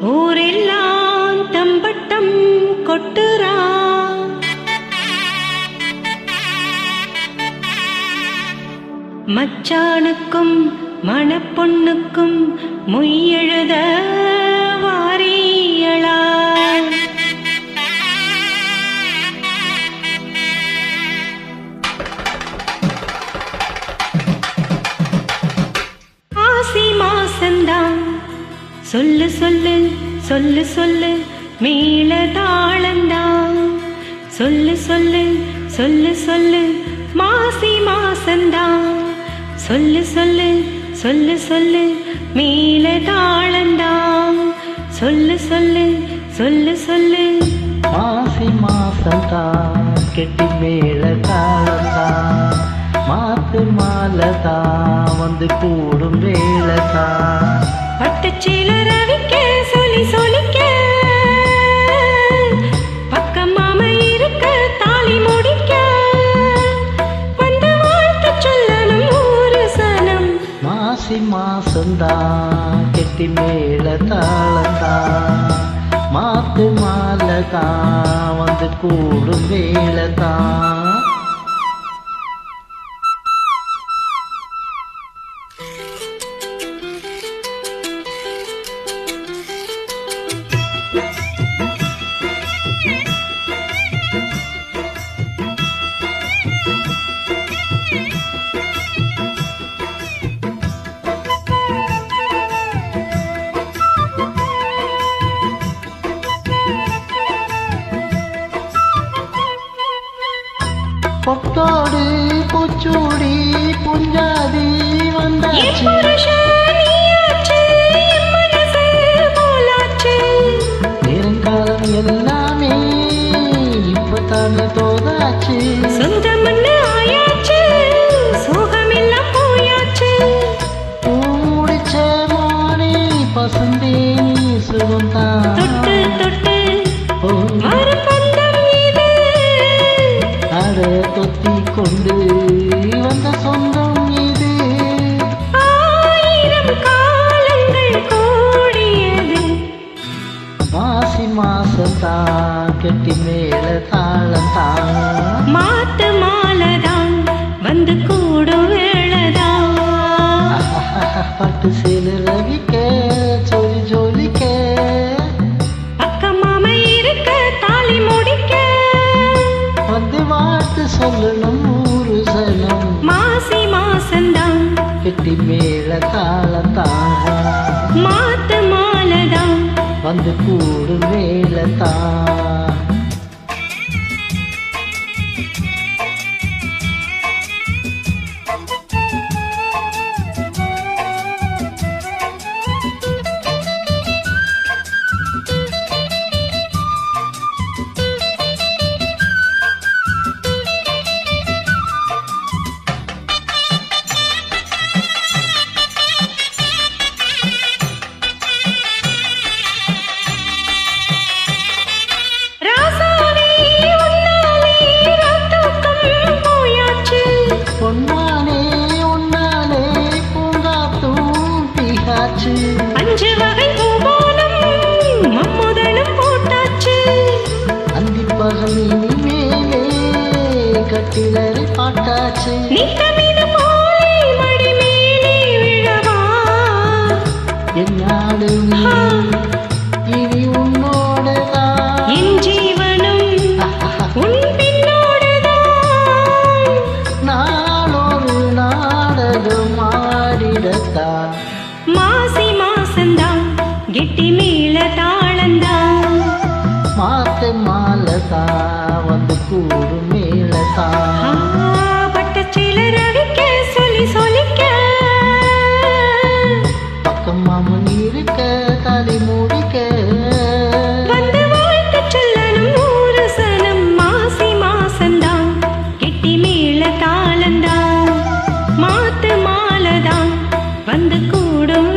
ஊரெல்லாம் தம்பட்டம் கொட்டுறா. மச்சானுக்கும் மணப்பொண்ணுக்கும் மொய்யெழுத சொல்லு சொல்லு சொல்லு சொல்லு மீள தாளந்தா சொல்லு சொல்லு சொல்லு சொல்லு மாசி மாசந்தா சொல்லு சொல்லு சொல்லு சொல்லு மீள தாளந்தா சொல்லு சொல்லு சொல்லு சொல்லு மாசி மாசந்தா கெட்டி மேல தாளந்தா மாத்து மாலதா வந்து கூடும் வேலதா மாசி மாசம்தான் கெட்டி மேல தாளந்தான் மாத்து மாலதான் வந்து கூடும் வேலைதான். பொட்டோடு பூச்சூடி புஞ்சாதி வந்தாச்சு. கொண்டு வந்த சொந்தம் இது. மாசி மாசம்தான் கெட்டி மேல தாளந்தான் மாத்து மாலதான் வந்து கூடும் வேளைதான். பட்டு சேல ரவிக்க ஜோலி ஜோலிக்க. பக்கம் மாம இருக்க தாலி முடிக்க. வந்து வாழ்த்து சொல்லணும் தாளந்தான் மாத்து மாலதான் வந்து கூடு வேலைத்தான் கட்டிலரை பாட்டாச்சு. என்னாடு இனி உன்னோடதான் என் ஜீவனும் நாளொரு நாடகம் ஆடிடத்தான் மாசி மாசந்தான் கெட்டி மேல தாளந்தான் மாத்து மாலதா வந்து கூடு மேலதான் மாலதான் வந்து கூடும்